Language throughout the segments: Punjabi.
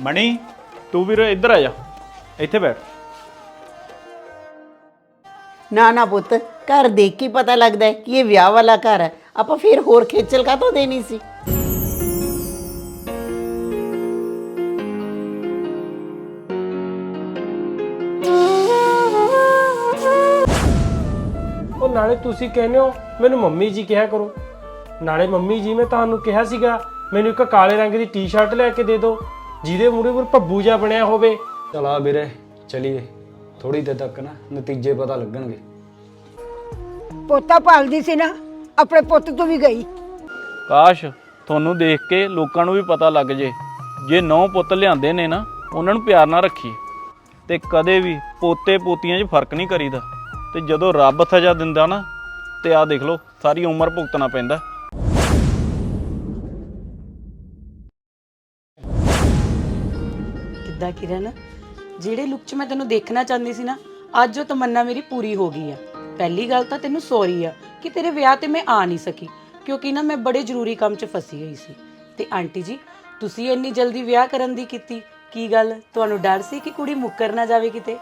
ਮਣੀ ਤੂੰ ਵੀਰ ਇੱਧਰ ਆ ਜਾ। ਇੱਥੇ ਬੈਠ। ਨਾ ਨਾ ਪੁੱਤ ਘਰ ਦੇਖ ਕੇ ਹੀ ਪਤਾ ਲੱਗਦਾ ਹੈ ਕਿ ਇਹ ਵਿਆਹ ਵਾਲਾ ਘਰ ਹੈ। ਆਪਾਂ ਫਿਰ ਹੋਰ ਖੇਚਲ ਕਾਹਤੋਂ ਦੇਣੀ ਸੀ? ਉਹ ਨਾਲੇ ਤੁਸੀਂ ਕਹਿੰਦੇ ਹੋ ਮੈਨੂੰ ਮੰਮੀ ਜੀ ਕਿਹਾ ਕਰੋ। ਨਾਲੇ ਮੰਮੀ ਜੀ ਮੈਂ ਤੁਹਾਨੂੰ ਕਿਹਾ ਸੀਗਾ ਮੈਨੂੰ ਇੱਕ ਕਾਲੇ ਰੰਗ ਦੀ ਟੀ-ਸ਼ਰਟ ਲੈ ਕੇ ਦੇ ਦਿਓ। ਜਿਹਦੇ ਮੂਰੇ ਮੂਰੇ ਭੱਬੂ ਜਿਹਾ ਬਣਿਆ ਹੋਵੇ। ਚਲਾ ਵੀਰੇ ਚਲੀਏ। ਥੋੜੀ ਦੇਰ ਤੱਕ ਨਾ ਨਤੀਜੇ ਪਤਾ ਲੱਗਣਗੇ। ਪੋਤਾ ਪਾਲਦੀ ਸੀ ਨਾ ਆਪਣੇ ਪੁੱਤ ਤੋਂ ਵੀ ਗਈ। ਕਾਸ਼ ਤੁਹਾਨੂੰ ਦੇਖ ਕੇ ਲੋਕਾਂ ਨੂੰ ਵੀ ਪਤਾ ਲੱਗ ਜੇ। ਜੇ ਨੌ ਪੁੱਤ ਲਿਆਂਦੇ ਨੇ ਨਾ ਉਹਨਾਂ ਨੂੰ ਪਿਆਰ ਨਾਲ ਰੱਖੀ ਤੇ ਕਦੇ ਵੀ ਪੋਤੇ ਪੋਤੀਆਂ 'ਚ ਫ਼ਰਕ ਨਹੀਂ ਕਰੀਦਾ। ਤੇ ਜਦੋਂ ਰੱਬ ਸਜ਼ਾ ਦਿੰਦਾ ਨਾ ਤੇ ਆਹ ਦੇਖ ਲਓ ਸਾਰੀ ਉਮਰ ਭੁਗਤਣਾ ਪੈਂਦਾ। ਕਿੱਦਾਂ ਕਿਰਨ, ਜਿਹੜੇ ਲੁੱਕ 'ਚ ਮੈਂ ਤੈਨੂੰ ਦੇਖਣਾ ਚਾਹੁੰਦੀ ਸੀ ਨਾ, ਅੱਜ ਉਹ ਤਮੰਨਾ ਮੇਰੀ ਪੂਰੀ ਹੋ ਗਈ ਆ। ਪਹਿਲੀ ਗੱਲ ਤਾਂ ਤੈਨੂੰ ਸੌਰੀ ਆ ਕਿ ਤੇਰੇ ਵਿਆਹ ਤੇ ਮੈਂ ਆ ਨਹੀਂ ਸਕੀ, ਕਿਉਂਕਿ ਨਾ ਮੈਂ ਬੜੇ ਜ਼ਰੂਰੀ ਕੰਮ 'ਚ ਫਸੀ ਹੋਈ ਸੀ। ਤੇ ਆਂਟੀ ਜੀ, ਤੁਸੀਂ ਇੰਨੀ ਜਲਦੀ ਵਿਆਹ ਕਰਨ ਦੀ ਕੀਤੀ, ਕੀ ਗੱਲ? ਤੁਹਾਨੂੰ ਡਰ ਸੀ ਕਿ ਕੁੜੀ ਮੁੱਕਰ ਨਾ ਜਾਵੇ ਕਿਤੇ?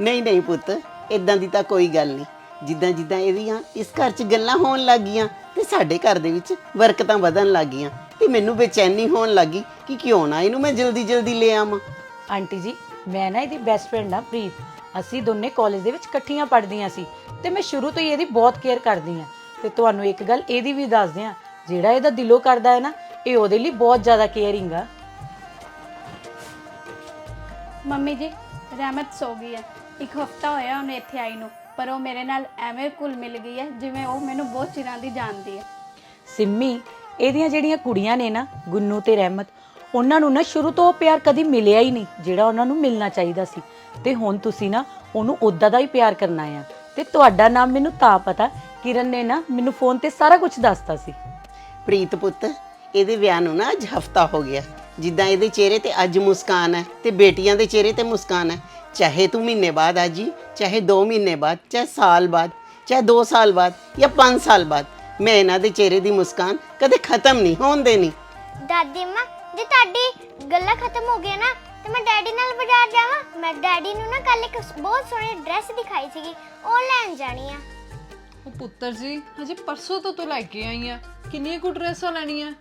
ਨਹੀਂ ਨਹੀਂ ਪੁੱਤ ਇਦਾਂ ਦੀ ਤਾਂ ਕੋਈ ਗੱਲ ਨਹੀਂ। ਜਿੱਦਾਂ ਜਿੱਦਾਂ ਇਹਦੀਆਂ ਇਸ ਘਰ 'ਚ ਗੱਲਾਂ ਹੋਣ ਲੱਗੀਆਂ ਤੇ ਸਾਡੇ ਘਰ ਦੇ ਵਿੱਚ ਬਰਕਤਾਂ ਵਧਣ ਲੱਗੀਆਂ ਤੇ ਮੈਨੂੰ ਬੇਚੈਨੀ ਹੋਣ ਲੱਗੀ ਕਿ ਕਿਉਂ ਨਾ ਇਹਨੂੰ ਮੈਂ ਜਲਦੀ ਜਲਦੀ ਲੈ ਆਵਾਂ। ਆਂਟੀ ਜੀ ਮੈਂ ਨਾ ਇਹਦੀ ਬੈਸਟ ਫਰੈਂਡ ਆ ਪ੍ਰੀਤ। ਅਸੀਂ ਦੋਨੇ ਕਾਲਜ ਦੇ ਵਿੱਚ ਇਕੱਠੀਆਂ ਪੜ੍ਹਦੀਆਂ ਸੀ ਤੇ ਮੈਂ ਸ਼ੁਰੂ ਤੋਂ ਹੀ ਇਹਦੀ ਬਹੁਤ ਕੇਅਰ ਕਰਦੀ ਆ ਤੇ ਤੁਹਾਨੂੰ ਇੱਕ ਗੱਲ ਇਹਦੀ ਵੀ ਦੱਸਦੇ ਆ ਜਿਹੜਾ ਇਹਦਾ ਦਿਲੋਂ ਕਰਦਾ ਹੈ ਨਾ ਇਹ ਉਹਦੇ ਲਈ ਬਹੁਤ ਜ਼ਿਆਦਾ ਕੇਅਰਿੰਗ ਆ। ਮੰਮੀ ਜੀ ਰਹਿਮਤ ਸੋ ਗਈ ਹੈ। ਇੱਕ ਹਫਤਾ ਹੋਇਆ ਉਹਨੂੰ ਇੱਥੇ ਆਈ ਨੂੰ ਪਰ ਉਹ ਮੇਰੇ ਨਾਲ ਐਵੇਂ ਘੁਲ ਮਿਲ ਗਈ ਹੈ ਜਿਵੇਂ ਉਹ ਮੈਨੂੰ ਬਹੁਤ ਚਿਰਾਂ ਦੀ ਜਾਣਦੀ ਹੈ। ਸਿੰਮੀ ਇਹਦੀਆਂ ਜਿਹੜੀਆਂ ਕੁੜੀਆਂ ਨੇ ਨਾ ਗੁੰਨੂ ਤੇ ਰਹਿਮਤ ਉਹਨਾਂ ਨੂੰ ਨਾ ਸ਼ੁਰੂ ਤੋਂ ਉਹ ਪਿਆਰ ਕਦੀ ਮਿਲਿਆ ਹੀ ਨਹੀਂ ਜਿਹੜਾ ਉਹਨਾਂ ਨੂੰ ਮਿਲਣਾ ਚਾਹੀਦਾ ਸੀ। ਤੇ ਹੁਣ ਤੁਸੀਂ ਨਾ ਉਹਨੂੰ ਉਦਾਂ ਦਾ ਹੀ ਪਿਆਰ ਕਰਨਾ ਆ। ਤੇ ਤੁਹਾਡਾ ਨਾਮ ਮੈਨੂੰ ਤਾਂ ਪਤਾ ਕਿਰਨ ਨੇ ਨਾ ਮੈਨੂੰ ਫੋਨ ਤੇ ਸਾਰਾ ਕੁਝ ਦੱਸਤਾ ਸੀ। ਪ੍ਰੀਤ ਪੁੱਤ ਇਹਦੇ ਵਿਆਹ ਨੂੰ ਨਾ ਅੱਜ ਹਫਤਾ ਹੋ ਗਿਆ। ਜਿੱਦਾਂ ਇਹਦੇ ਚਿਹਰੇ ਤੇ ਅੱਜ ਮੁਸਕਾਨ ਹੈ ਤੇ ਬੇਟੀਆਂ ਦੇ ਚਿਹਰੇ ਤੇ ਮੁਸਕਾਨ ਹੈ। ਚਾਹੇ ਤੂੰ ਮਹੀਨੇ ਬਾਅਦ ਆ ਜੀ ਚਾਹੇ 2 ਮਹੀਨੇ ਬਾਅਦ ਚਾਹੇ ਸਾਲ ਬਾਅਦ ਚਾਹੇ 2 ਸਾਲ ਬਾਅਦ ਜਾਂ 5 ਸਾਲ ਬਾਅਦ ਮੈਂ ਇਹਨਾਂ ਦੇ ਚਿਹਰੇ ਦੀ ਮੁਸਕਾਨ ਕਦੇ ਖਤਮ ਨਹੀਂ ਹੋਣ ਦੇਣੀ। ਦਾਦੀ ਮਾਂ ਜੇ ਤੁਹਾਡੀ ਗੱਲਾਂ ਖਤਮ ਹੋ ਗਈਆਂ ਨਾ ਤੇ ਮੈਂ ਡੈਡੀ ਨਾਲ ਬਾਜ਼ਾਰ ਜਾਵਾਂ। ਮੈਂ ਡੈਡੀ ਨੂੰ ਨਾ ਕੱਲ ਇੱਕ ਬਹੁਤ ਸੋਹਣੀ ਡਰੈਸ ਦਿਖਾਈ ਸੀਗੀ ਉਹ ਲੈਣ ਜਾਣੀ ਆ। ਉਹ ਪੁੱਤਰ ਜੀ ਹਜੇ ਪਰਸੋਂ ਤੋਂ ਤੂੰ ਲੈ ਕੇ ਆਈ ਆ। ਕਿੰਨੀਆਂ ਕੁ ਡਰੈਸਾਂ ਲੈਣੀਆਂ?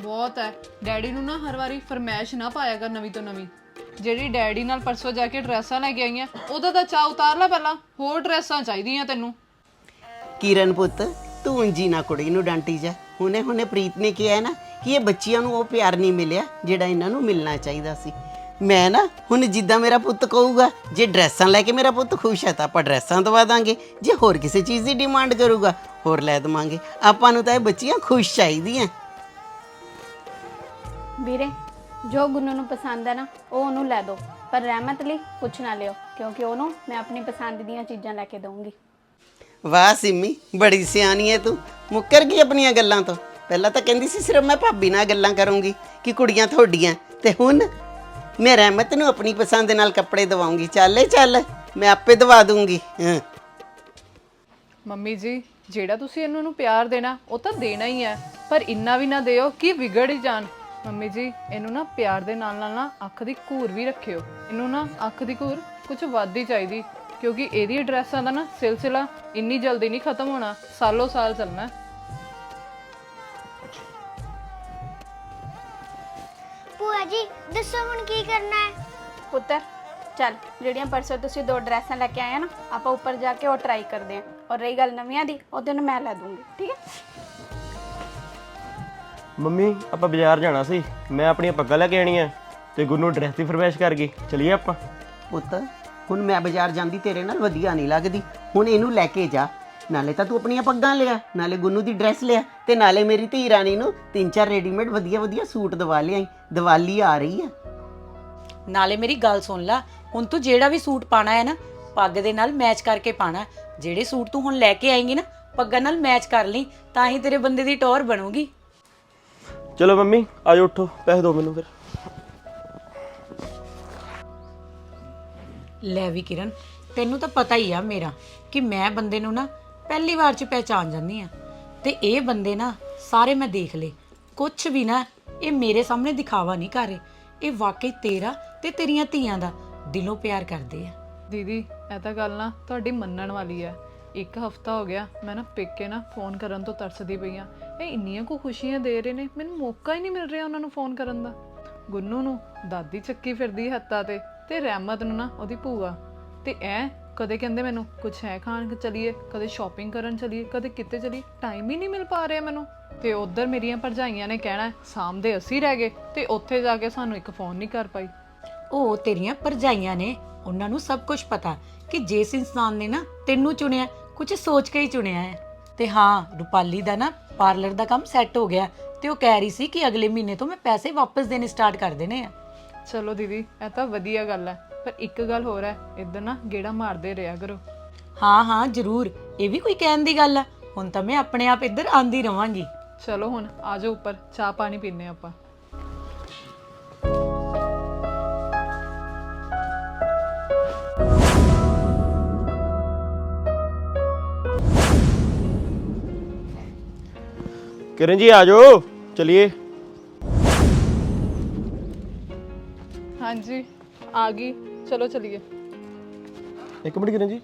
ਬਹੁਤ ਹੈ ਡੈਡੀ ਨੂੰ ਨਾ ਹਰ ਵਾਰੀ ਫਰਮੈਸ਼ ਨਾ ਪਾਇਆ ਕਰ ਨਵੀਂ ਤੋਂ ਨਵੀਂ। ਜਿਹੜੀ ਡੈਡੀ ਨਾਲ ਪਰਸੋਂ ਜਾ ਕੇ ਡਰੈਸਾਂ ਲੈ ਕੇ ਆਈਆਂ ਉਹਦਾ ਤਾਂ ਚਾਅ ਉਤਾਰ ਲੈ ਪਹਿਲਾਂ। ਹੋਰ ਡਰੈਸਾਂ ਚਾਹੀਦੀਆਂ ਤੈਨੂੰ। ਕਿਰਨ ਪੁੱਤ ਤੂੰ ਉਂਜੀ ਨਾ ਕੁੜੀ ਨੂੰ ਡਾਂਟੀ ਜਾ। ਹੁਣੇ ਹੁਣੇ ਪ੍ਰੀਤ ਨੇ ਕਿਹਾ ਹੈ ਨਾ ਕਿ ਇਹ ਬੱਚਿਆਂ ਨੂੰ ਉਹ ਪਿਆਰ ਨਹੀਂ ਮਿਲਿਆ ਜਿਹੜਾ ਇਹਨਾਂ ਨੂੰ ਮਿਲਣਾ ਚਾਹੀਦਾ ਸੀ। ਮੈਂ ਨਾ ਹੁਣ ਜਿੱਦਾਂ ਮੇਰਾ ਪੁੱਤ ਕਹੂਗਾ ਜੇ ਡਰੈਸਾਂ ਲੈ ਕੇ ਮੇਰਾ ਪੁੱਤ ਖੁਸ਼ ਹੈ ਤਾਂ ਆਪਾਂ ਡਰੈਸਾਂ ਦਵਾ ਦਾਂਗੇ ਜੇ ਹੋਰ ਕਿਸੇ ਚੀਜ਼ ਦੀ ਡਿਮਾਂਡ ਕਰੂਗਾ ਹੋਰ ਲੈ ਦਵਾਂਗੇ। ਆਪਾਂ ਨੂੰ ਤਾਂ ਇਹ ਬੱਚੀਆਂ ਖੁਸ਼ ਚਾਹੀਦੀਆਂ। ਵੀਰੇ ਜੋ ਗੁੰਨੂ ਨੂੰ ਪਸੰਦ ਹੈ ਨਾ ਉਹ ਉਹਨੂੰ ਲੈ ਦਿਓ ਪਰ ਰਹਿਮਤ ਲਈ ਕੁਛ ਨਾ ਲਿਓ ਕਿਉਂਕਿ ਉਹਨੂੰ ਮੈਂ ਆਪਣੀ ਪਸੰਦ ਦੀਆਂ ਚੀਜ਼ਾਂ ਲੈ ਕੇ ਦਊਂਗੀ। ਵਾਹ ਸਿੰਮੀ ਬੜੀ ਸਿਆਣੀ ਹੈ ਤੂੰ। ਮੁੱਕਰ ਗਈ ਆਪਣੀਆਂ ਗੱਲਾਂ ਤੋਂ। ਪਹਿਲਾਂ ਤਾਂ ਕਹਿੰਦੀ ਸੀ, ਸਿਰਫ ਮੈਂ ਭਾਬੀ ਨਾਲ ਗੱਲਾਂ ਕਰੂੰਗੀ ਕਿ ਕੁੜੀਆਂ ਤੁਹਾਡੀਆਂ। ਤੇ ਹੁਣ ਮੈਂ ਰਹਿਮਤ ਨੂੰ ਆਪਣੀ ਪਸੰਦ ਨਾਲ ਕੱਪੜੇ ਦਵਾਉਂਗੀ। ਚੱਲੇ ਚੱਲ, ਮੈਂ ਆਪੇ ਦਵਾ ਦੂੰਗੀ। ਹਾਂ। ਮੰਮੀ ਜੀ, ਜਿਹੜਾ ਤੁਸੀਂ ਇਹਨਾਂ ਨੂੰ ਪਿਆਰ ਦੇਣਾ, ਉਹ ਤਾਂ ਦੇਣਾ ਹੀ ਹੈ। ਪਰ ਇੰਨਾ ਵੀ ਨਾ ਦਿਓ ਕਿ ਵਿਗੜ ਹੀ ਜਾਣ। ਮੰਮੀ ਜੀ, ਇਹਨੂੰ ਨਾ ਪਿਆਰ ਦੇ ਨਾਲ ਨਾਲ ਨਾ ਅੱਖ ਦੀ ਘੂਰ ਵੀ ਰੱਖਿਓ। ਇਹਨੂੰ ਨਾ ਅੱਖ ਦੀ ਘੂਰ ਕੁਝ ਵੱਧ ਹੀ ਚਾਹੀਦੀ। ਕਿਉਂਕਿ ਇਹਦੀ ਡਰੈਸਾਂ ਦਾ ਨਾ ਸਿਲਸਿਲਾ ਇੰਨੀ ਜਲਦੀ ਨਹੀਂ ਖਤਮ ਹੋਣਾ। ਸਾਲੋ ਸਾਲ ਚੱਲਣਾ। ਹੈ। ਭੂਆ ਜੀ ਦੱਸੋ ਹੁਣ ਕੀ ਕਰਨਾ ਹੈ? ਪੁੱਤਰ ਚੱਲ ਜਿਹੜੀਆਂ ਪਰਸੋਂ ਤੁਸੀਂ ਦੋ ਡਰੈਸਾਂ ਲੈ ਕੇ ਆਏ ਆ ਨਾ ਆਪਾਂ ਉੱਪਰ ਜਾ ਕੇ ਉਹ ਟਰਾਈ ਕਰਦੇ ਆਂ ਔਰ ਰਹੀ ਗੱਲ ਨਵੀਆਂ ਦੀ ਉਹ ਤੈਨੂੰ ਮੈਂ ਲੈ ਦੂੰਗੀ ਠੀਕ ਹੈ? ਮੰਮੀ ਆਪਾਂ ਬਾਜ਼ਾਰ ਜਾਣਾ ਸੀ। ਮੈਂ ਆਪਣੀਆਂ ਪੱਗਾਂ ਲੈ ਕੇ ਆਣੀਆਂ ਤੇ ਗੁੰਨੂ ਡਰੈਸ ਦੀ ਫਰਮਾਇਸ਼ ਕਰ ਗਈ। ਚਲੀਏ ਆਪਾਂ। ਪੁੱਤ ਹੁਣ ਮੈਂ ਬਾਜ਼ਾਰ ਜਾਂਦੀ ਤੇਰੇ ਨਾਲ ਵਧੀਆ ਨਹੀਂ ਲੱਗਦੀ। ਹੁਣ ਇਹਨੂੰ ਲੈ ਕੇ ਜਾ। ਨਾਲੇ ਤਾਂ ਤੂੰ ਆਪਣੀਆਂ ਪੱਗਾਂ ਲਿਆ ਨਾਲੇ ਗੁੰਨੂ ਦੀ ਡਰੈਸ ਲਿਆ ਤੇ ਨਾਲੇ ਮੇਰੀ ਧੀ ਰਾਣੀ ਨੂੰ ਤਿੰਨ ਚਾਰ ਰੈਡੀਮੇਡ ਵਧੀਆ ਵਧੀਆ ਸੂਟ ਦਵਾ ਲਿਆਈ। ਦੀਵਾਲੀ ਆ ਰਹੀ ਆ ਨਾਲੇ ਮੇਰੀ ਗੱਲ ਸੁਣ ਲੈ ਹੁਣ ਤੂੰ ਜਿਹੜਾ ਵੀ ਸੂਟ ਪਾਣਾ ਹੈ ਨਾ ਪੱਗ ਦੇ ਨਾਲ ਮੈਚ ਕਰਕੇ ਪਾਣਾ ਜਿਹੜੇ ਸੂਟ ਤੂੰ ਹੁਣ ਲੈ ਕੇ ਆਏਂਗੀ ਨਾ ਪੱਗਾਂ ਨਾਲ ਮੈਚ ਕਰ ਲਈ ਤਾਂ ਹੀ ਤੇਰੇ ਬੰਦੇ ਦੀ ਟੌਰ ਬਣੂਗੀ। ਚਲੋ ਮੰਮੀ ਆਜੋ ਉੱਠੋ ਪੈਸੇ ਦਿਓ ਮੈਨੂੰ ਫਿਰ। ਲੈ ਵੀ ਕਿਰਨ ਤੈਨੂੰ ਤਾਂ ਪਤਾ ਹੀ ਆ ਮੇਰਾ ਕਿ ਮੈਂ ਬੰਦੇ ਨੂੰ ਨਾ ਪਹਿਲੀ ਵਾਰ ਚ ਪਹਿਚਾਨ ਜਾਂਦੀ ਆ। ਤੇ ਇਹ ਬੰਦੇ ਨਾ ਸਾਰੇ ਮੈਂ ਦੇਖ ਲਏ ਕੁਝ ਵੀ ਨਾ ਇਹ ਮੇਰੇ ਸਾਹਮਣੇ ਦਿਖਾਵਾ ਨਹੀਂ ਕਰ ਰਹੇ। ਇਹ ਵਾਕਈ ਤੇਰਾ ਤੇ ਤੇਰੀਆਂ ਧੀਆਂ ਦਾ ਦਿਲੋਂ ਪਿਆਰ ਕਰਦੇ ਆ। ਦੀਦੀ, ਇਹ ਤਾਂ ਗੱਲ ਨਾ ਤੁਹਾਡੀ ਮੰਨਣ ਵਾਲੀ ਹੈ ਇੱਕ ਹਫਤਾ ਹੋ ਗਿਆ, ਮੈਂ ਨਾ ਪੇਕੇ ਨਾ ਫੋਨ ਕਰਨ ਤੋਂ ਤਰਸਦੀ ਪਈ ਆ। ਇਹ ਇੰਨੀਆਂ ਕੋ ਖੁਸ਼ੀਆਂ ਦੇ ਰਹੇ ਨੇ, ਮੈਨੂੰ ਮੌਕਾ ਹੀ ਨਹੀਂ ਮਿਲ ਰਿਹਾ ਉਹਨਾਂ ਨੂੰ ਫੋਨ ਕਰਨ ਦਾ। ਗੁੰਨੂ ਨੂੰ ਦਾਦੀ ਚੱਕੀ ਫਿਰਦੀ ਹੱਥਾਂ ਤੇ ਤੇ ਰਹਿਮਤ ਨੂੰ ਨਾ ਉਹਦੀ ਭੂਆ। ਤੇ ਐ, ਕਦੇ ਕਹਿੰਦੇ ਮੈਨੂੰ ਕੁਝ ਹੈ ਖਾਣ ਚਲੀਏ, ਕਦੇ ਸ਼ਾਪਿੰਗ ਕਰਨ ਚਲੀਏ, ਕਦੇ ਕਿਤੇ ਚਲੀਏ ਟਾਈਮ ਹੀ ਨਹੀਂ ਮਿਲ ਪਾ ਰਿਹਾ ਮੈਨੂੰ। ਤੇ ਉਧਰ ਮੇਰੀਆਂ ਭਰਜਾਈਆਂ ਨੇ ਕਹਿਣਾ ਸਾਹਮਣੇ ਅਸੀਂ ਰਹਿ ਗਏ ਤੇ ਉੱਥੇ ਜਾ ਕੇ ਸਾਨੂੰ ਇੱਕ ਫੋਨ ਨਹੀਂ ਕਰ ਪਾਈ। ਉਹ ਤੇਰੀਆਂ ਪਰਜਾਈਆਂ ਨੇ ਉਹਨਾਂ ਨੂੰ ਸਭ ਕੁਝ ਪਤਾ ਕਿ ਜਿਸ ਇਨਸਾਨ ਨੇ ਨਾ ਤੈਨੂੰ ਚੁਣਿਆ ਕੁਝ ਸੋਚ ਕੇ ਹੀ ਚੁਣਿਆ ਹੈ। ਤੇ ਹਾਂ ਰੁਪਾਲੀ ਦਾ ਨਾ ਪਾਰਲਰ ਦਾ ਕੰਮ ਸੈੱਟ ਹੋ ਗਿਆ ਤੇ ਉਹ ਕਹਿ ਰਹੀ ਸੀ ਕਿ ਅਗਲੇ ਮਹੀਨੇ ਤੋਂ ਮੈਂ ਪੈਸੇ ਵਾਪਸ ਦੇਣੇ ਸਟਾਰਟ ਕਰ ਦੇਣੇ ਆ। ਚਲੋ ਦੀਦੀ ਇਹ ਤਾਂ ਵਧੀਆ ਗੱਲ ਹੈ ਪਰ ਇੱਕ ਗੱਲ ਹੋਰ ਹੈ ਇੱਧਰ ਨਾ ਗੇੜਾ ਮਾਰਦੇ ਰਿਹਾ ਕਰੋ। ਹਾਂ ਹਾਂ ਜ਼ਰੂਰ ਇਹ ਵੀ ਕੋਈ ਕਹਿਣ ਦੀ ਗੱਲ ਆ। ਹੁਣ ਤਾਂ ਮੈਂ ਆਪਣੇ ਆਪ ਇੱਧਰ ਆਂਦੀ ਰਵਾਂਗੀ। ਚਲੋ ਹੁਣ ਆ ਜਾਓ ਉੱਪਰ ਚਾਹ ਪਾਣੀ ਪੀਨੇ ਆਪਾਂ। ਕਿਰਨ ਜੀ ਆ ਜਾਓ ਚਲਿਏ। ਹਾਂਜੀ ਆ ਗਈ ਚਲੋ ਚਲੀਏ। ਇੱਕ ਮਿੰਟ ਕਿਰਨ ਜੀ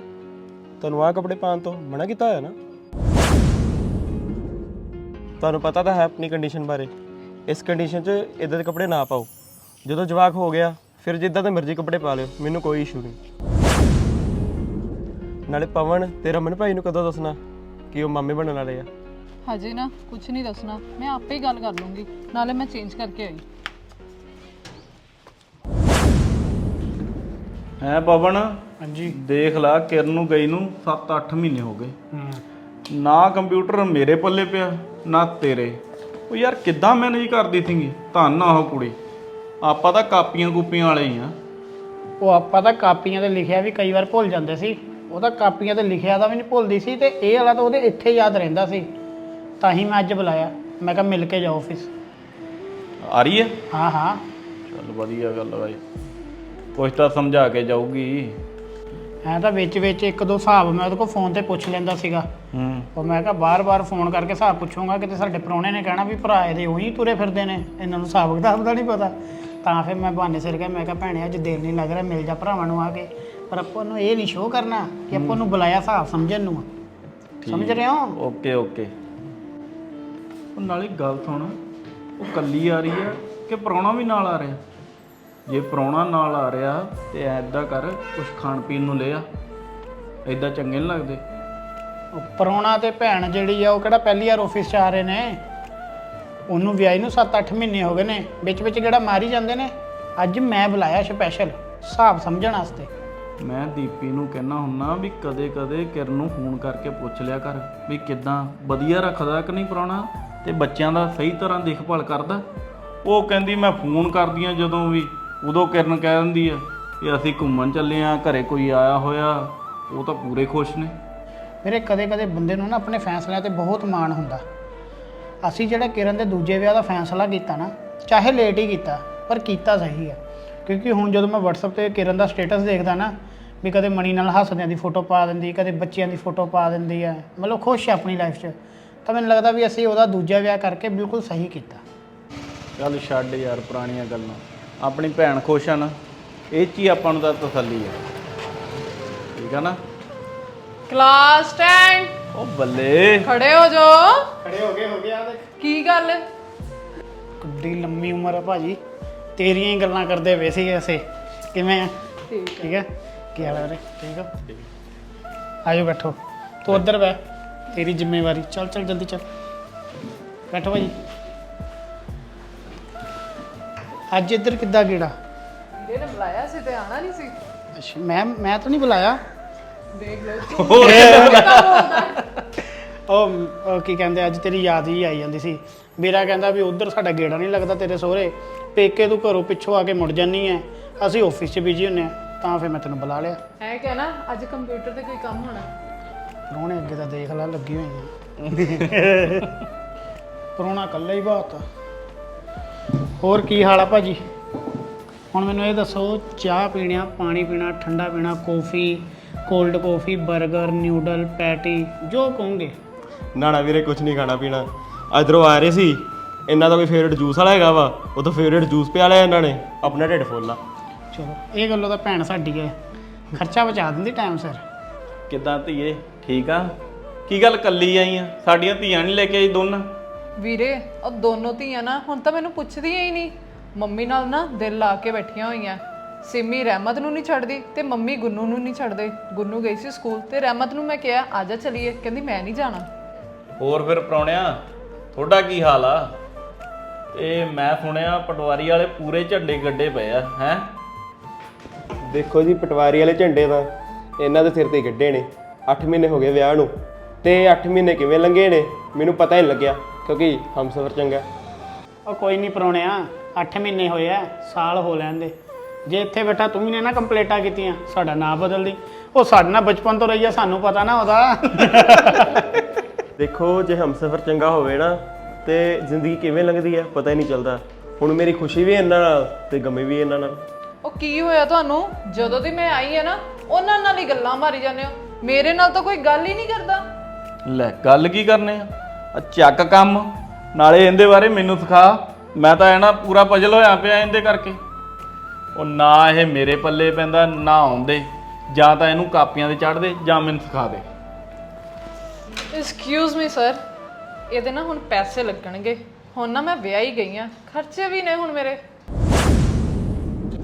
ਤੁਹਾਨੂੰ ਆਹ ਕੱਪੜੇ ਪਾਉਣ ਤੋਂ ਮਨਾ ਕੀਤਾ ਹੋਇਆ ਨਾ? ਤੁਹਾਨੂੰ ਪਤਾ ਤਾਂ ਹੈ ਆਪਣੀ ਕੰਡੀਸ਼ਨ ਬਾਰੇ। ਇਸ ਕੰਡੀਸ਼ਨ 'ਚ ਇਦਾਂ ਦੇ ਕੱਪੜੇ ਨਾ ਪਾਓ। ਜਦੋਂ ਜਵਾਕ ਹੋ ਗਿਆ ਫਿਰ ਜਿੱਦਾਂ ਦੇ ਮਰਜ਼ੀ ਕੱਪੜੇ ਪਾ ਲਿਓ ਮੈਨੂੰ ਕੋਈ ਇਸ਼ੂ ਨਹੀਂ। ਨਾਲੇ ਪਵਨ ਤੇ ਰਮਨ ਭਾਈ ਨੂੰ ਕਦੋਂ ਦੱਸਣਾ ਕਿ ਉਹ ਮਾਮੇ ਬਣਨ ਵਾਲੇ ਆ? ਹਜੇ ਨਾ ਕੁਝ ਨਹੀਂ ਦੱਸਣਾ। ਮੈਂ ਆਪੇ ਹੀ ਗੱਲ ਕਰ ਲੂੰਗੀ। ਨਾਲੇ ਮੈਂ ਚੇਂਜ ਕਰਕੇ ਆਈ। ਹੈ ਪਵਨ? ਹਾਂਜੀ। ਦੇਖ ਲਾ ਕਿਰਨ ਨੂੰ ਗਈ ਨੂੰ 7-8 ਮਹੀਨੇ ਹੋ ਗਏ। ਨਾ ਕੰਪਿਊਟਰ ਮੇਰੇ ਪੱਲੇ ਪਿਆ। ਨਾ ਤੇਰੇ। ਉਹ ਯਾਰ ਕਿੱਦਾਂ ਮੈਨੇਜ ਕਰਦੀ ਸੀਗੀ ਧੰਨ ਆ ਉਹ ਕੁੜੀ। ਆਪਾਂ ਤਾਂ ਕਾਪੀਆਂ ਕੂਪੀਆਂ ਵਾਲੇ ਹੀ ਆ। ਉਹ ਆਪਾਂ ਤਾਂ ਕਾਪੀਆਂ ਤੇ ਲਿਖਿਆ ਵੀ ਕਈ ਵਾਰ ਭੁੱਲ ਜਾਂਦੇ ਸੀ। ਉਹ ਤਾਂ ਕਾਪੀਆਂ ਤੇ ਲਿਖਿਆ ਤਾਂ ਵੀ ਨਹੀਂ ਭੁੱਲਦੀ ਸੀ ਤੇ ਇਹ ਵਾਲਾ ਤਾਂ ਉਹਦੇ ਇੱਥੇ ਯਾਦ ਰਹਿੰਦਾ ਸੀ। ਤਾਂ ਹੀ ਮੈਂ ਅੱਜ ਬੁਲਾਇਆ। ਮੈਂ ਕਿਹਾ ਮਿਲ ਕੇ ਜਾਓ ਆਫਿਸ ਆ ਰਹੀ ਹੈ? ਹਾਂ ਹਾਂ। ਚੱਲ ਵਧੀਆ ਗੱਲ ਆ ਬਾਈ। ਕੁਛ ਤਾਂ ਸਮਝਾ ਕੇ ਜਾਊਗੀ। ਐਂ ਤਾਂ ਵਿੱਚ ਵਿੱਚ ਇੱਕ ਦੋ ਹਿਸਾਬ ਮੈਂ ਉਹਦੇ ਕੋਲ ਫੋਨ ਤੇ ਪੁੱਛ ਲੈਂਦਾ ਸੀਗਾ। ਹੂੰ। ਉਹ ਮੈਂ ਕਿਹਾ ਬਾਰ-ਬਾਰ ਫੋਨ ਕਰਕੇ ਹਿਸਾਬ ਪੁੱਛੂੰਗਾ ਕਿਤੇ ਸਾਡੇ ਪ੍ਰਾਹੁਣੇ ਨੇ ਕਹਿਣਾ ਵੀ ਭਰਾ ਇਹਦੇ ਉਹੀ ਤੁਰੇ ਫਿਰਦੇ ਨੇ ਇਹਨਾਂ ਨੂੰ ਹਿਸਾਬ ਕਿਤਾਬ ਦਾ ਨਹੀਂ ਪਤਾ। ਤਾਂ ਫਿਰ ਮੈਂ ਬਹਾਨੇ ਸਿਰ ਗਿਆ ਮੈਂ ਕਿਹਾ ਭੈਣੇ ਅੱਜ ਦਿਲ ਨਹੀਂ ਲੱਗ ਰਿਹਾ ਮਿਲ ਜਾ ਭਰਾਵਾਂ ਨੂੰ ਆ ਕੇ। ਪਰ ਆਪਾਂ ਨੂੰ ਇਹ ਨਹੀਂ ਸ਼ੋਅ ਕਰਨਾ ਕਿ ਆਪਾਂ ਨੂੰ ਬੁਲਾਇਆ ਹਿਸਾਬ ਸਮਝਣ ਨੂੰ ਆ। ਸਮਝ ਰਹੇ ਹੋ? Okay okay. ਉਹ ਨਾਲੇ ਗੱਲ ਸੁਣ ਉਹ ਕੱਲੀ ਆ ਰਹੀ ਆ ਕਿ ਪ੍ਰਾਹੁਣਾ ਵੀ ਨਾਲ ਆ ਰਿਹਾ? ਜੇ ਪ੍ਰਾਹੁਣਾ ਨਾਲ ਆ ਰਿਹਾ ਤੇ ਐਦਾਂ ਕਰ ਕੁਝ ਖਾਣ ਪੀਣ ਨੂੰ ਲੈ ਆ। ਐਦਾਂ ਚੰਗੇ ਨਹੀਂ ਲੱਗਦੇ। ਉਹ ਪ੍ਰਾਹੁਣਾ ਤੇ ਭੈਣ ਜਿਹੜੀ ਆ ਉਹ ਕਿਹੜਾ ਪਹਿਲੀ ਵਾਰ ਆਫਿਸ 'ਚ ਆ ਰਹੇ ਨੇ? ਉਹਨੂੰ ਵਿਆਹੀ ਨੂੰ 7-8 ਮਹੀਨੇ ਹੋ ਗਏ ਨੇ। ਵਿੱਚ ਵਿੱਚ ਕਿਹੜਾ ਮਾਰੀ ਜਾਂਦੇ ਨੇ। ਅੱਜ ਮੈਂ ਬੁਲਾਇਆ ਸਪੈਸ਼ਲ ਹਿਸਾਬ ਸਮਝਣ ਵਾਸਤੇ। ਮੈਂ ਦੀਪੀ ਨੂੰ ਕਹਿਣਾ ਹੁੰਨਾ ਵੀ ਕਦੇ ਕਦੇ ਕਿਰਨ ਨੂੰ ਫੋਨ ਕਰਕੇ ਪੁੱਛ ਲਿਆ ਕਰ ਵੀ ਕਿਦਾਂ ਵਧੀਆ ਰੱਖਦਾ ਕਿ ਨਹੀਂ ਪ੍ਰਾਹੁਣਾ? ਤੇ ਬੱਚਿਆਂ ਦਾ ਸਹੀ ਤਰ੍ਹਾਂ ਦੇਖਭਾਲ ਕਰਦਾ? ਉਹ ਕਹਿੰਦੀ ਮੈਂ ਫੋਨ ਕਰਦੀ ਆ ਜਦੋਂ ਵੀ। ਉਦੋਂ ਕਿਰਨ ਕਹਿ ਦਿੰਦੀ ਆ ਵੀ ਅਸੀਂ ਘੁੰਮਣ ਚੱਲੇ ਆ ਘਰੇ ਕੋਈ ਆਇਆ ਹੋਇਆ ਉਹ ਤਾਂ ਪੂਰੇ ਖੁਸ਼ ਨੇ। ਮੇਰੇ ਕਦੇ ਕਦੇ ਬੰਦੇ ਨੂੰ ਨਾ ਆਪਣੇ ਫੈਸਲਿਆਂ ਤੇ ਬਹੁਤ ਮਾਣ ਹੁੰਦਾ। ਅਸੀਂ ਜਿਹੜਾ ਕਿਰਨ ਦੇ ਦੂਜੇ ਵਿਆਹ ਦਾ ਫੈਸਲਾ ਕੀਤਾ ਨਾ ਚਾਹੇ ਲੇਟ ਹੀ ਕੀਤਾ ਪਰ ਕੀਤਾ ਸਹੀ ਆ। ਕਿਉਂਕਿ ਹੁਣ ਜਦੋਂ ਮੈਂ WhatsApp ਤੇ ਕਿਰਨ ਦਾ ਸਟੇਟਸ ਦੇਖਦਾ ਨਾ ਵੀ ਕਦੇ ਮਣੀ ਨਾਲ ਹੱਸਦਿਆਂ ਦੀ ਫੋਟੋ ਪਾ ਦਿੰਦੀ ਕਦੇ ਬੱਚਿਆਂ ਦੀ ਫੋਟੋ ਪਾ ਦਿੰਦੀ ਆ ਮਤਲਬ ਖੁਸ਼ ਆ ਆਪਣੀ ਲਾਈਫ 'ਚ ਤਾਂ ਮੈਨੂੰ ਲੱਗਦਾ ਵੀ ਅਸੀਂ ਉਹਦਾ ਦੂਜਾ ਵਿਆਹ ਕਰਕੇ ਬਿਲਕੁਲ ਸਹੀ ਕੀਤਾ। ਚੱਲ ਛੱਡ ਯਾਰ ਪੁਰਾਣੀਆਂ ਗੱਲਾਂ। ਆਪਣੀ ਭੈਣ ਖੁਸ਼ ਆ ਨਾ ਇਹ 'ਚ ਹੀ ਆਪਾਂ ਨੂੰ ਤਾਂ ਤਸੱਲੀ ਆ ਠੀਕ ਆ ਨਾ? ਕਲਾਸ ਸਟੈਂਡ ਉਹ ਬੱਲੇ। ਖੜੇ ਹੋ ਜਾਓ ਖੜੇ ਹੋ ਗਏ ਹੋ ਗਿਆ ਦੇਖ। ਕੀ ਗੱਲ? ਕਿੱਡੀ ਲੰਮੀ ਉਮਰ ਆ ਭਾਜੀ। ਤੇਰੀਆਂ ਹੀ ਗੱਲਾਂ ਕਰਦੇ ਵੇ ਸੀ ਅਸੀਂ। ਕਿਵੇਂ ਆ? ਠੀਕ ਹੈ ਕੀ ਹਾਲ ਹੈ ਵੀਰੇ? ਠੀਕ ਹੋ ਆਜੋ ਬੈਠੋ। ਤੂੰ ਉੱਧਰ ਬੈ ਤੇਰੀ ਜ਼ਿੰਮੇਵਾਰੀ। ਚੱਲ ਚੱਲ ਜਲਦੀ ਚੱਲ। ਬੈਠੋ ਭਾਜੀ। ਅੱਜ ਇੱਧਰ ਕਿੱਦਾਂ ਗੇੜਾ? ਇਹਨੇ ਬੁਲਾਇਆ ਸੀ ਤੇ ਆਣਾ ਨਹੀਂ ਸੀ। ਅੱਛਾ ਮੈਂ ਮੈਂ ਤਾਂ ਨਹੀਂ ਬੁਲਾਇਆ। ਦੇਖ ਲਓ ਉਹ ਉਹ ਕੀ ਕਹਿੰਦੇ ਅੱਜ ਤੇਰੀ ਯਾਦ ਹੀ ਆਈ ਜਾਂਦੀ ਸੀ। ਵੀਰਾ ਕਹਿੰਦਾ ਵੀ ਉਧਰ ਸਾਡਾ ਗੇੜਾ ਨਹੀਂ ਲੱਗਦਾ ਤੇਰੇ ਸਹੁਰੇ। ਪੇਕੇ ਤੂੰ ਘਰੋਂ ਪਿੱਛੋਂ ਆ ਕੇ ਮੁੜ ਜਾਨੀ ਐ। ਅਸੀਂ ਆਫਿਸ 'ਚ ਬਿਜ਼ੀ ਹੁੰਨੇ ਆ ਤਾਂ ਫਿਰ ਮੈਂ ਤੈਨੂੰ ਬੁਲਾ ਲਿਆ। ਹੈ ਕਿ ਨਾ ਅੱਜ ਕੰਪਿਊਟਰ ਤੇ ਕੋਈ ਕੰਮ ਹੋਣਾ। ਪ੍ਰਾਹੁਣੇ ਅੱਗੇ ਤਾਂ ਦੇਖ ਲੈ ਲੱਗੀ ਹੋਈ ਆ। ਪ੍ਰਾਹੁਣਾ ਇਕੱਲਾ ਹੀ ਬਹੁਤ ਆ। ਹੋਰ ਕੀ ਹਾਲ ਆ ਭਾਜੀ? ਹੁਣ ਮੈਨੂੰ ਇਹ ਦੱਸੋ ਚਾਹ ਪੀਣਾ ਪਾਣੀ ਪੀਣਾ ਠੰਡਾ ਪੀਣਾ ਕੌਫੀ ਕੋਲਡ ਕੌਫੀ 버ਗਰ ਨਿਊਡਲ ਪੈਟੀ ਜੋ ਕਹੋਗੇ। ਨਾ ਨਾ ਵੀਰੇ ਕੁਝ ਨਹੀਂ ਖਾਣਾ ਪੀਣਾ। ਇਧਰੋਂ ਆ ਰਹੇ ਸੀ। ਇਹਨਾਂ ਦਾ ਕੋਈ ਫੇਵਰੇਟ ਜੂਸ ਵਾਲਾ ਹੈਗਾ ਵਾ। ਉਹ ਤਾਂ ਫੇਵਰੇਟ ਜੂਸ ਪਿਆ ਲਿਆ ਇਹਨਾਂ ਨੇ। ਆਪਣਾ ਢਿੱਡ ਫੁੱਲ ਆ। ਚਲੋ ਇਹ ਗੱਲੋਂ ਤਾਂ ਭੈਣ ਸਾਡੀ ਹੈ। ਖਰਚਾ ਬਚਾ ਦਿੰਦੀ ਟਾਈਮ ਸਿਰ ਕਿੱਦਾਂ ਧੀਏ? ਠੀਕ ਆ? ਕੀ ਗੱਲ ਕੱਲੀ ਆਈ ਆ? ਸਾਡੀਆਂ ਧੀਆਂ ਨਹੀਂ ਲੈ ਕੇ ਆਈ ਦੋਨਾਂ? ਵੀਰੇ ਉਹ ਦੋਨੋਂ ਧੀਆਂ ਨਾ ਹੁਣ ਤਾਂ ਮੈਨੂੰ ਪੁੱਛਦੀਆਂ ਹੀ ਨਹੀਂ। ਮੰਮੀ ਨਾਲ ਨਾ ਦਿਲ ਲਾ ਕੇ ਬੈਠੀਆਂ ਹੋਈਆਂ। ਸਿੰਮੀ ਰਹਿਮਤ ਨੂੰ ਨਹੀਂ ਛੱਡਦੀ ਤੇ ਮੰਮੀ ਗੁੰਨੂ ਨੂੰ ਨਹੀਂ ਛੱਡਦੇ। ਗੁੰਨੂ ਗਈ ਸੀ ਸਕੂਲ ਤੇ ਰਹਿਮਤ ਨੂੰ ਮੈਂ ਕਿਹਾ ਆਜਾ ਚਲੀਏ। ਕਹਿੰਦੀ ਮੈਂ ਨਹੀਂ ਜਾਣਾ। ਹੋਰ ਫਿਰ ਪ੍ਰਾਹੁਣਿਆ ਤੁਹਾਡਾ ਕੀ ਹਾਲ ਆ? ਇਹ ਮੈਂ ਸੁਣਿਆ ਪਟਵਾਰੀ ਵਾਲੇ ਪੂਰੇ ਝੰਡੇ ਗੱਡੇ ਪਏ ਆ ਹੈ? ਦੇਖੋ ਜੀ ਪਟਵਾਰੀ ਵਾਲੇ ਝੰਡੇ ਤਾਂ ਇਹਨਾਂ ਦੇ ਸਿਰ ਤੇ ਗੱਡੇ ਨੇ। 8 ਮਹੀਨੇ ਹੋ ਗਏ ਵਿਆਹ ਨੂੰ। ਤੇ 8 ਮਹੀਨੇ ਕਿਵੇਂ ਲੰਘੇ ਨੇ ਮੈਨੂੰ ਪਤਾ ਹੀ ਨਹੀਂ ਲੱਗਿਆ। ਕਿਉਂਕਿ ਹਮਸਫਰ ਚੰਗਾ ਉਹ ਕੋਈ ਨਹੀਂ ਪਰੋਣਿਆ 8 ਮਹੀਨੇ ਹੋਏ ਆ ਸਾਲ ਹੋ ਲੈਂਦੇ ਜੇ ਇੱਥੇ ਬੈਠਾ ਤੂੰ ਵੀ ਨੇ ਨਾ ਕੰਪਲੇਟਾਂ ਕੀਤੀਆਂ ਸਾਡਾ ਨਾਂ ਬਦਲਦੀ ਉਹ ਸਾਡੇ ਨਾਲ ਬਚਪਨ ਤੋਂ ਰਹੀ ਆ ਸਾਨੂੰ ਪਤਾ ਨਾ ਉਹਦਾ। ਦੇਖੋ ਜੇ ਹਮਸਫਰ ਚੰਗਾ ਹੋਵੇ ਨਾ ਤੇ ਜ਼ਿੰਦਗੀ ਕਿਵੇਂ ਲੰਘਦੀ ਹੈ ਪਤਾ ਹੀ ਨਹੀਂ ਚੱਲਦਾ। ਹੁਣ ਮੇਰੀ ਖੁਸ਼ੀ ਵੀ ਇਹਨਾਂ ਨਾਲ ਤੇ ਗਮੀ ਵੀ ਇਹਨਾਂ ਨਾਲ। ਉਹ ਕੀ ਹੋਇਆ ਤੁਹਾਨੂੰ? ਜਦੋਂ ਦੀ ਮੈਂ ਆਈ ਆ ਨਾ ਉਹਨਾਂ ਨਾਲ ਹੀ ਗੱਲਾਂ ਮਾਰੀ ਜਾਂਦੇ ਹੋ। ਮੇਰੇ ਨਾਲ ਤਾਂ ਕੋਈ ਗੱਲ ਹੀ ਨਹੀਂ ਕਰਦਾ। ਲੈ ਗੱਲ ਕੀ ਕਰਨੇ ਆ? ਆ ਚੱਕ ਕੰਮ ਨਾਲੇ ਇਹਦੇ ਬਾਰੇ ਮੈਨੂੰ ਸਿਖਾ। ਮੈਂ ਤਾਂ ਇਹ ਨਾ ਪੂਰਾ ਪਜਲ ਹੋਇਆ ਪਿਆ ਇਹਦੇ ਕਰਕੇ। ਉਹ ਨਾ ਇਹ ਮੇਰੇ ਪੱਲੇ ਪੈਂਦਾ ਨਾ ਆਉਂਦੇ। ਜਾਂ ਤਾਂ ਇਹਨੂੰ ਕਾਪੀਆਂ ਤੇ ਚੜ੍ਹਦੇ ਜਾਂ ਮੈਨੂੰ ਸਿਖਾ ਦੇ। ਐਕਸਕਿਊਜ਼ ਮੀ ਸਰ ਇਹਦੇ ਨਾ ਹੁਣ ਪੈਸੇ ਲੱਗਣਗੇ। ਹੁਣ ਨਾ ਮੈਂ ਵਿਆਹ ਹੀ ਗਈ ਆ। ਖਰਚੇ ਵੀ ਨੇ ਹੁਣ ਮੇਰੇ।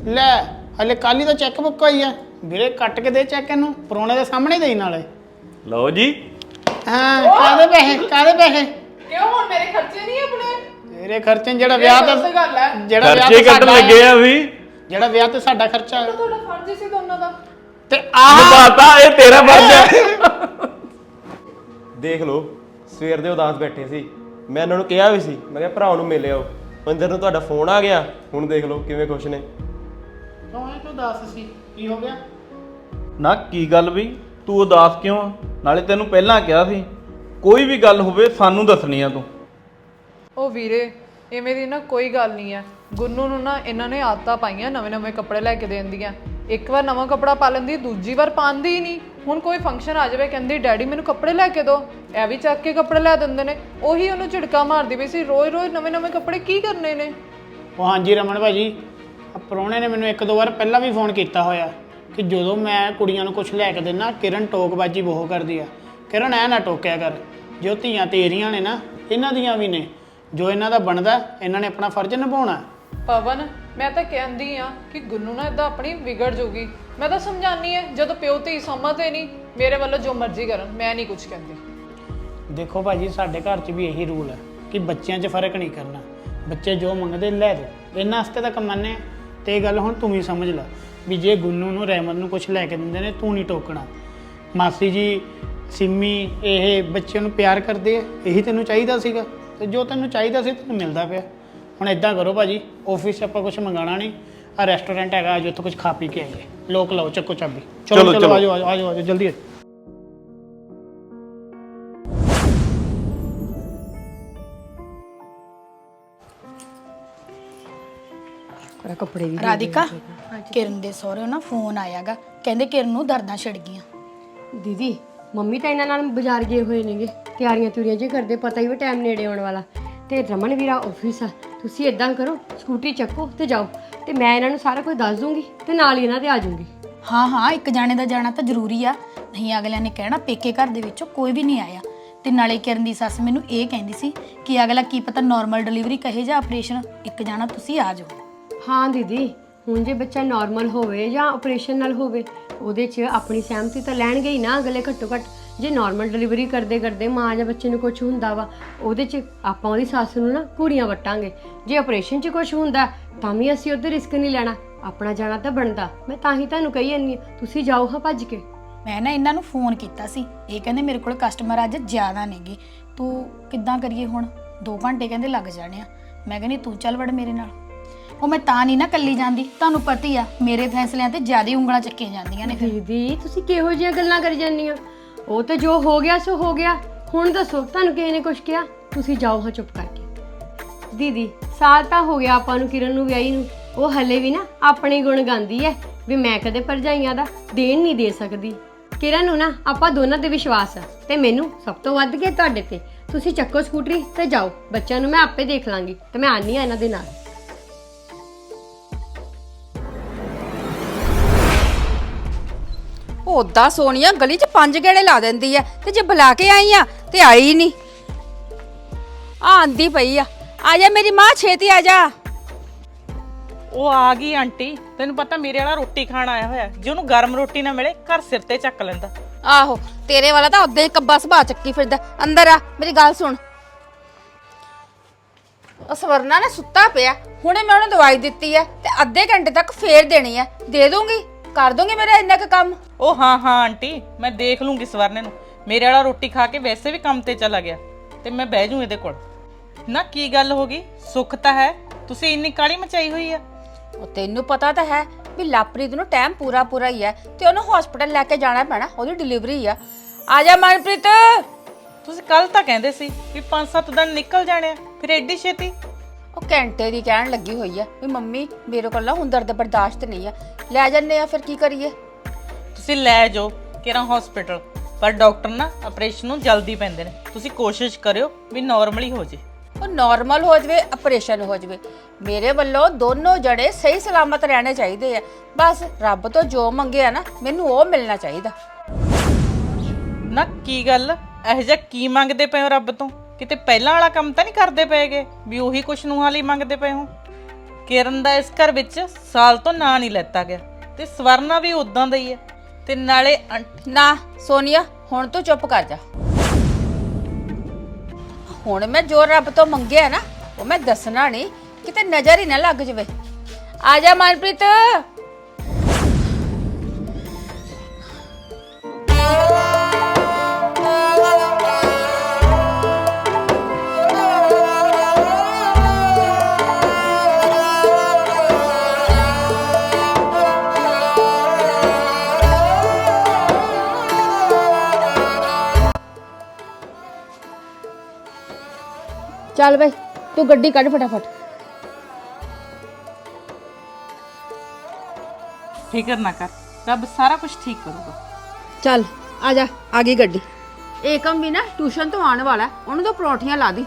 ਲੈ ਹਲੇ ਕੱਲ ਹੀ ਤਾਂ ਚੈੱਕ ਬੁੱਕ ਹੋਈ ਆ। ਵੀਰੇ ਕੱਟ ਕੇ ਦੇ ਚੈੱਕ ਇਹਨੂੰ। ਪਰੋਣੇ ਦੇ ਸਾਹਮਣੇ ਦੇਈ ਨਾਲੇ। ਲਓ ਜੀ। ਹਾਂ ਕਾਦੇ ਪੈਸੇ ਕਾਦੇ ਪੈਸੇ? ਕਿਉਂ ਹੁਣ ਮੇਰੇ ਖਰਚੇ ਨਹੀਂ ਆਪਣੇ? ਤੇਰੇ ਖਰਚੇ ਜਿਹੜਾ ਵਿਆਹ ਗਲਤ ਦਾ ਗੱਲ ਹੈ। ਜਿਹੜਾ ਵਿਆਹ ਖਰਚੇ ਤੇ ਕੱਢਣ ਸਾਡਾ ਲੱਗੇ ਆ ਵੀ। ਜਿਹੜਾ ਵਿਆਹ ਤੇ ਸਾਡਾ ਖਰਚਾ ਹੈ। ਤੁਹਾਡਾ ਫਰਜ਼ ਸੀ ਦੋਨਾਂ ਦਾ। ਤੇ ਆਹ ਨਿਭਾਤਾ ਇਹ ਤੇਰਾ ਫਰਜ਼ ਹੈ। ਦੇਖ ਲਓ ਸਵੇਰ ਦੇ ਉਦਾਸ ਬੈਠੇ ਸੀ। ਮੈਂ ਇਹਨਾਂ ਨੂੰ ਕਿਹਾ ਵੀ ਸੀ ਮੈਂ ਕਿਹਾ ਭਰਾ ਨੂੰ ਮਿਲਿਓ ਮੰਦਰ ਨੂੰ ਤੁਹਾਡਾ ਫੋਨ ਆ ਗਿਆ। ਹੁਣ ਦੇਖ ਲਓ ਕਿਵੇਂ ਖੁਸ਼ ਨੇ। ਕਿਉਂ ਇਹ ਤੂੰ ਦੱਸ ਸੀ? ਕੀ ਹੋ ਗਿਆ? ਨਾ ਕੀ ਗੱਲ ਵੀ? ਤੂੰ ਉਦਾਸ ਕਿਉਂ ਆ? ਨਾਲੇ ਤੈਨੂੰ ਪਹਿਲਾਂ ਕਿਹਾ ਸੀ ਕੋਈ ਵੀ ਗੱਲ ਹੋਵੇ ਸਾਨੂੰ ਦੱਸਣੀ ਆ ਤੂੰ। ਉਹ ਵੀਰੇ ਐਵੇਂ ਦੀ ਨਾ ਕੋਈ ਗੱਲ ਨਹੀਂ ਹੈ ਗੁੰਨੂ ਨੂੰ ਨਾ ਇਹਨਾਂ ਨੇ ਆਦਤਾਂ ਪਾਈਆਂ ਨਵੇਂ ਨਵੇਂ ਕੱਪੜੇ ਲੈ ਕੇ ਦੇਣ ਦੀਆਂ। ਇੱਕ ਵਾਰ ਨਵਾਂ ਕੱਪੜਾ ਪਾ ਲੈਂਦੀ ਦੂਜੀ ਵਾਰ ਪਾਉਂਦੀ ਹੀ ਨਹੀਂ। ਹੁਣ ਕੋਈ ਫੰਕਸ਼ਨ ਆ ਜਾਵੇ ਕਹਿੰਦੀ ਡੈਡੀ ਮੈਨੂੰ ਕੱਪੜੇ ਲੈ ਕੇ ਦਿਓ। ਇਹ ਵੀ ਚੱਕ ਕੇ ਕੱਪੜੇ ਲੈ ਦਿੰਦੇ ਨੇ। ਉਹੀ ਉਹਨੂੰ ਝਿੜਕਾ ਮਾਰਦੀ ਪਈ ਸੀ। ਰੋਜ਼ ਰੋਜ਼ ਨਵੇਂ ਨਵੇਂ ਕੱਪੜੇ ਕੀ ਕਰਨੇ ਨੇ? ਉਹ ਹਾਂਜੀ ਰਮਨ ਭਾਜੀ ਆ ਪ੍ਰਾਹੁਣੇ ਨੇ ਮੈਨੂੰ ਇੱਕ ਦੋ ਵਾਰ ਪਹਿਲਾਂ ਵੀ ਫੋਨ ਕੀਤਾ ਹੋਇਆ। ਕਿ ਜਦੋਂ ਮੈਂ ਕੁੜੀਆਂ ਨੂੰ ਕੁਝ ਲੈ ਕੇ ਦਿੰਨਾ ਕਿਰਨ ਟੋਕਬਾਜੀ ਬਹੁਤ ਕਰਦੀ ਆ। ਕਿਰਨ ਐ ਨਾ ਟੋਕਿਆ ਕਰ ਜੋ ਧੀਆਂ ਤੇਰੀਆਂ ਨੇ ਨਾ ਇਹਨਾਂ ਦੀਆਂ ਵੀ ਨੇ। ਜੋ ਇਹਨਾਂ ਦਾ ਬਣਦਾ ਇਹਨਾਂ ਨੇ ਆਪਣਾ ਫਰਜ਼ ਨਿਭਾਉਣਾ। ਪਵਨ ਮੈਂ ਤਾਂ ਕਹਿੰਦੀ ਆ ਕਿ ਗੁੰਨੂ ਨਾ ਇਦਾਂ ਆਪਣੀ ਵਿਗੜ ਜੂਗੀ ਮੈਂ ਤਾਂ ਸਮਝਾਨੀ ਆ ਜਦੋਂ ਪਿਓ ਤੇ ਸਮਝਦੇ ਨਹੀਂ ਮੇਰੇ ਵੱਲੋਂ ਜੋ ਮਰਜ਼ੀ ਕਰਨ ਮੈਂ ਨਹੀਂ ਕੁਝ ਕਹਿੰਦੀ। ਦੇਖੋ ਭਾਜੀ ਸਾਡੇ ਘਰ 'ਚ ਵੀ ਇਹੀ ਰੂਲ ਹੈ ਕਿ ਬੱਚਿਆਂ 'ਚ ਫ਼ਰਕ ਨਹੀਂ ਕਰਨਾ। ਬੱਚੇ ਜੋ ਮੰਗਦੇ ਲੈ ਦਿਓ ਇਹਨਾਂ ਵਾਸਤੇ ਤਾਂ ਕਮਾਨੇ ਤੇ ਇਹ ਗੱਲ ਹੁਣ ਤੂੰ ਵੀ ਸਮਝ ਲੈ। ਵੀ ਜੇ ਗੁੰਨੂ ਨੂੰ ਰਹਿਮਤ ਨੂੰ ਕੁਝ ਲੈ ਕੇ ਦਿੰਦੇ ਨੇ ਤੂੰ ਨਹੀਂ ਟੋਕਣਾ। ਮਾਸੀ ਜੀ ਸਿੰਮੀ ਇਹ ਬੱਚਿਆਂ ਨੂੰ ਪਿਆਰ ਕਰਦੇ ਆ ਇਹੀ ਤੈਨੂੰ ਚਾਹੀਦਾ ਸੀਗਾ। ਤੇ ਜੋ ਤੈਨੂੰ ਚਾਹੀਦਾ ਸੀ ਤੈਨੂੰ ਮਿਲਦਾ ਪਿਆ। ਹੁਣ ਇਦਾਂ ਕਰੋ ਭਾਜੀ ਆਫਿਸ ਆਪਾਂ ਕੁਝ ਮੰਗਾਣਾ ਨਹੀਂ। ਆ ਰੈਸਟੋਰੈਂਟ ਹੈਗਾ ਅੱਜ ਉੱਥੋਂ ਕੁਝ ਖਾ ਪੀ ਕੇ ਆਈਏ। ਲੋਕ ਲਓ ਚੱਕੋ ਚਾਬੀ। ਚਲੋ, ਚਲੋ ਆਜੋ ਆਜੋ ਆਜੋ ਜਲਦੀ ਆਜੋ ਕੱਪੜੇ ਵੀ ਰਾਧਿਕਾ ਕਿਰਨ ਦੇ ਸਹੁਰੇ ਨਾ ਫੋਨ ਆਇਆਗਾ। ਕਹਿੰਦੇ ਕਿਰਨ ਨੂੰ ਦਰਦਾਂ ਛਿੜ ਗਈਆਂ। ਦੀਦੀ ਮੰਮੀ ਤਾਂ ਇਹਨਾਂ ਨਾਲ ਬਾਜ਼ਾਰ ਗਏ ਹੋਏ ਨੇਗੇ। ਤਿਆਰੀਆਂ ਤੁਰੀਆਂ ਜੇ ਕਰਦੇ ਪਤਾ ਹੀ ਵੀ ਟਾਈਮ ਨੇੜੇ ਆਉਣ ਵਾਲਾ। ਤੇ ਰਮਨ ਵੀਰਾ ਆਫਿਸ ਆ। ਤੁਸੀਂ ਇਦਾਂ ਕਰੋ ਸਕੂਟਰੀ ਚੱਕੋ ਤੇ ਜਾਓ। ਤੇ ਮੈਂ ਇਹਨਾਂ ਨੂੰ ਸਾਰਾ ਕੁਝ ਦੱਸ ਦੂੰਗੀ ਤੇ ਨਾਲ ਹੀ ਇਹਨਾਂ ਦੇ ਆ ਜਾਊਂਗੀ। ਹਾਂ ਹਾਂ ਇੱਕ ਜਾਣੇ ਦਾ ਜਾਣਾ ਤਾਂ ਜ਼ਰੂਰੀ ਆ। ਨਹੀਂ ਅਗਲਿਆਂ ਨੇ ਕਹਿਣਾ ਪੇਕੇ ਘਰ ਦੇ ਵਿੱਚੋਂ ਕੋਈ ਵੀ ਨਹੀਂ ਆਇਆ। ਤੇ ਨਾਲੇ ਕਿਰਨ ਦੀ ਸੱਸ ਮੈਨੂੰ ਇਹ ਕਹਿੰਦੀ ਸੀ ਕਿ ਅਗਲਾ ਕੀ ਪਤਾ ਨਾਰਮਲ ਡਿਲੀਵਰੀ ਕਹੇ ਜਾਂ ਆਪਰੇਸ਼ਨ ਇੱਕ ਜਾਣਾ ਤੁਸੀਂ ਆ ਜਾਓ। ਹਾਂ, ਦੀਦੀ। ਹੁਣ ਜੇ ਬੱਚਾ ਨਾਰਮਲ ਹੋਵੇ ਜਾਂ ਆਪਰੇਸ਼ਨ ਨਾਲ ਹੋਵੇ, ਉਹਦੇ 'ਚ ਆਪਣੀ ਸਹਿਮਤੀ ਤਾਂ ਲੈਣਗੇ ਹੀ ਨਾ ਅਗਲੇ ਘੱਟੋ ਘੱਟ। ਜੇ ਨਾਰਮਲ ਡਿਲੀਵਰੀ ਕਰਦੇ ਕਰਦੇ ਮਾਂ ਜਾਂ ਬੱਚੇ ਨੂੰ ਕੁਝ ਹੁੰਦਾ ਵਾ, ਉਹਦੇ 'ਚ ਆਪਾਂ ਉਹਦੀ ਸੱਸ ਨੂੰ ਨਾ ਕੁੜੀਆਂ ਵਟਾਂਗੇ। ਜੇ ਆਪਰੇਸ਼ਨ 'ਚ ਕੁਝ ਹੁੰਦਾ, ਤਾਂ ਵੀ ਅਸੀਂ ਉਹਦੇ ਰਿਸਕ ਨਹੀਂ ਲੈਣਾ। ਆਪਣਾ ਜਾਣਾ ਤਾਂ ਬਣਦਾ। ਮੈਂ ਤਾਂ ਹੀ ਤੁਹਾਨੂੰ ਕਹੀ ਜਾਂਦੀ ਹਾਂ, ਤੁਸੀਂ ਜਾਓ ਹਾਂ ਭੱਜ ਕੇ। ਮੈਂ ਨਾ ਇਹਨਾਂ ਨੂੰ ਫੋਨ ਕੀਤਾ ਸੀ। ਇਹ ਕਹਿੰਦੇ ਮੇਰੇ ਕੋਲ ਕਸਟਮਰ ਅੱਜ ਜ਼ਿਆਦਾ ਨੇਗੇ। ਤੂੰ ਕਿੱਦਾਂ ਕਰੀਏ ਹੁਣ? 2 ਘੰਟੇ ਕਹਿੰਦੇ ਲੱਗ ਜਾਣੇ ਆ। ਮੈਂ ਕਹਿੰਦੀ ਤੂੰ ਚੱਲ ਵੜ ਮੇਰੇ ਨਾਲ। ਉਹ ਮੈਂ ਤਾਂ ਨਹੀਂ ਨਾ ਕੱਲੀ ਜਾਂਦੀ। ਤੁਹਾਨੂੰ ਪਤੀ ਆ, ਮੇਰੇ ਫੈਸਲਿਆਂ ਤੇ ਜ਼ਿਆਦਾ ਉਂਗਲਾਂ ਚੱਕੀਆਂ ਜਾਂਦੀਆਂ ਨੇ ਫਿਰ। ਦੀਦੀ, ਤੁਸੀਂ ਕਿਹੋ ਜਿਹੀਆਂ ਗੱਲਾਂ ਕਰੀ ਜਾਂਦੀਆਂ ਉਹ ਤਾਂ ਜੋ ਹੋ ਗਿਆ ਸੋ ਹੋ ਗਿਆ। ਹੁਣ ਦੱਸੋ, ਤੁਹਾਨੂੰ ਕਿਸੇ ਨੇ ਕੁਝ ਕਿਹਾ? ਤੁਸੀਂ ਜਾਓ ਹਾਂ ਚੁੱਪ ਕਰਕੇ। ਦੀਦੀ, ਸਾਲ ਤਾਂ ਹੋ ਗਿਆ ਆਪਾਂ ਨੂੰ ਕਿਰਨ ਨੂੰ ਵਿਆਹੀ ਨੂੰ। ਉਹ ਹਲੇ ਵੀ ਨਾ ਆਪਣੇ ਗੁਣ ਗਾਉਂਦੀ ਹੈ ਵੀ ਮੈਂ ਕਦੇ ਭਰਜਾਈਆਂ ਦਾ ਦੇਣ ਨਹੀਂ ਦੇ ਸਕਦੀ। ਕਿਰਨ ਨੂੰ ਨਾ ਆਪਾਂ ਦੋਨਾਂ ਤੇ ਵਿਸ਼ਵਾਸ ਆ, ਤੇ ਮੈਨੂੰ ਸਭ ਤੋਂ ਵੱਧ ਕੇ ਤੁਹਾਡੇ ਤੇ। ਤੁਸੀਂ ਚੱਕੋ ਸਕੂਟਰੀ ਤੇ ਜਾਓ। ਬੱਚਿਆਂ ਨੂੰ ਮੈਂ ਆਪੇ ਦੇਖ ਲਾਂਗੀ, ਤੇ ਮੈਂ ਆਨੀ ਆ ਇਹਨਾਂ ਦੇ ਨਾਲ। ਉਦਾਂ ਸੋਨੀਆ ਗਲੀ 'ਚ ਪੰਜ ਗੇੜੇ ਲਾ ਦਿੰਦੀ ਐ ਤੇ ਜੇ ਬੁਲਾ ਕੇ ਆਈ ਆ ਤੇ ਆਈ ਨਹੀਂ। ਆ ਆਂਦੀ ਪਈ ਆ। ਆ ਜਾ ਮੇਰੀ ਮਾਂ ਛੇਤੀ ਆ ਜਾ। ਉਹ ਆ ਗਈ ਆਂਟੀ ਤੈਨੂੰ ਪਤਾ ਮੇਰੇ ਵਾਲਾ ਰੋਟੀ ਖਾਣ ਆਇਆ ਹੋਇਆ ਜੇ ਉਹਨੂੰ ਗਰਮ ਰੋਟੀ ਨਾ ਮਿਲੇ ਘਰ ਸਿਰ ਤੇ ਚੱਕ ਲੈਂਦਾ। ਆਹੋ ਤੇਰੇ ਵਾਲਾ ਤਾਂ ਉਦਾਂ ਹੀ ਕੱਬਾ ਸੁਭਾ ਚੱਕੀ ਫਿਰਦਾ। ਅੰਦਰ ਆ ਮੇਰੀ ਗੱਲ ਸੁਣ। ਉਹ ਸਵਰਨਾ ਨੇ ਸੁੱਤਾ ਪਿਆ ਹੁਣੇ ਮੈਂ ਉਹਨੂੰ ਦਵਾਈ ਦਿੱਤੀ ਐ ਤੇ ਅੱਧੇ ਘੰਟੇ ਤੱਕ ਫੇਰ ਦੇਣੀ ਐ ਦੇ ਦੂੰਗੀ? ਕਰ ਦੂੰਗੀ ਮੇਰਾ ਇੰਨਾ ਕੁ ਕੰਮ? ਉਹ ਹਾਂ ਹਾਂ ਆਂਟੀ ਮੈਂ ਦੇਖ ਲੂੰਗੀ ਸਵਰਨੇ ਨੂੰ। ਮੇਰੇ ਵਾਲਾ ਰੋਟੀ ਖਾ ਕੇ ਵੈਸੇ ਵੀ ਕੰਮ ਤੇ ਚਲਾ ਗਿਆ ਤੇ ਮੈਂ ਬਹਿ ਜੂ ਇਹਦੇ ਕੋਲ। ਨਾ ਕੀ ਗੱਲ ਹੋ ਗਈ? ਸੁੱਖ ਤਾਂ ਹੈ? ਤੁਸੀਂ ਇੰਨੀ ਕਾਲੀ ਮਚਾਈ ਹੋਈ ਆ? ਉਹ ਤੈਨੂੰ ਪਤਾ ਤਾਂ ਹੈ ਵੀ ਲਾਪ੍ਰੀਤ ਨੂੰ ਟਾਈਮ ਪੂਰਾ ਪੂਰਾ ਹੀ ਹੈ ਤੇ ਉਹਨੂੰ ਹਸਪੀਟਲ ਲੈ ਕੇ ਜਾਣਾ ਪੈਣਾ ਉਹਦੀ ਡਿਲੀਵਰੀ ਆ। ਆ ਜਾ ਮਨਪ੍ਰੀਤ! ਤੁਸੀਂ ਕੱਲ ਤਾਂ ਕਹਿੰਦੇ ਸੀ ਵੀ 5-7 ਦਿਨ ਨਿਕਲ ਜਾਣੇ ਆ ਫਿਰ ਐਡੀ ਛੇਤੀ? ਉਹ ਘੰਟੇ ਦੀ ਕਹਿਣ ਲੱਗੀ ਹੋਈ ਆ ਵੀ ਮੰਮੀ ਮੇਰੇ ਕੋਲ ਨਾ ਹੁਣ ਦਰਦ ਬਰਦਾਸ਼ਤ ਨਹੀਂ ਆ। ਲੈ ਜੰਨੇ ਆ ਫਿਰ ਕੀ ਕਰੀਏ? ਤੁਸੀਂ ਲੈ ਜਾਓ ਕਿਰਾਂ ਹਸਪੀਟਲ ਪਰ ਡਾਕਟਰ ਨਾ ਆਪਰੇਸ਼ਨ ਨੂੰ ਜਲਦੀ ਪੈਂਦੇ ਨੇ। ਤੁਸੀਂ ਕੋਸ਼ਿਸ਼ ਕਰਿਓ ਵੀ ਨਾਰਮਲੀ ਹੋ ਜੇ। ਉਹ ਨਾਰਮਲ ਹੋ ਜਵੇ ਆਪਰੇਸ਼ਨ ਹੋ ਜਵੇ। ਮੇਰੇ ਵੱਲੋਂ ਦੋਨੋਂ ਜਣੇ ਸਹੀ ਸਲਾਮਤ ਰਹਿਣੇ ਚਾਹੀਦੇ ਆ। ਬਸ ਰੱਬ ਤੋਂ ਜੋ ਮੰਗਿਆ ਨਾ ਮੈਨੂੰ ਉਹ ਮਿਲਣਾ ਚਾਹੀਦਾ। ਨਾ ਕੀ ਗੱਲ ਇਹ ਜਿਹਾ ਕੀ ਮੰਗਦੇ ਪਏ ਹੋ ਰੱਬ ਤੋਂ? ਕਿਤੇ ਪਹਿਲਾਂ ਵਾਲਾ ਕੰਮ ਤਾਂ ਨਹੀਂ ਕਰਦੇ ਪਏਗੇ ਵੀ ਉਹੀ ਕੁਛ ਨੂੰ ਹਾਲੀ ਮੰਗਦੇ ਪਏ ਹੋ? ਕਿਰਨ ਦਾ ਇਸ ਘਰ ਵਿੱਚ ਸਾਲ ਤੋਂ ਨਾਂ ਨਹੀਂ ਲੈਤਾ ਗਿਆ ਤੇ ਸਵਰਨਾ ਵੀ ਉਦਾਂ ਦਾ ਹੀ ਹੈ ਤੇ ਨਾਲੇ ਆਂਟੀ- ਨਾ, ਸੋਨੀਆ, ਹੁਣ ਤੂੰ ਚੁੱਪ ਕਰ ਜਾ। ਹੁਣ ਮੈਂ ਜੋ ਰੱਬ ਤੋਂ ਮੰਗਿਆ ਨਾ, ਉਹ ਮੈਂ ਦੱਸਣਾ ਨਹੀਂ, ਕਿਤੇ ਨਜ਼ਰ ਹੀ ਨਾ ਲੱਗ ਜਵੇ। ਆ ਜਾ ਮਨਪ੍ਰੀਤ। ਚੱਲ ਬਈ ਤੂੰ ਗੱਡੀ ਕੱਢ ਫਟਾਫਟ। ਫਿਕਰ ਨਾ ਕਰ ਰੱਬ ਸਾਰਾ ਕੁਝ ਠੀਕ ਕਰੂਗਾ। ਚੱਲ ਆ ਜਾ ਆ ਗਈ ਗੱਡੀ। ਏਕਮ ਵੀ ਨਾ ਟਿਊਸ਼ਨ ਤੋਂ ਆਉਣ ਵਾਲਾ ਹੈ, ਉਹਨੂੰ ਤਾਂ ਪਰੌਂਠੀਆਂ ਲਾ ਦੀ।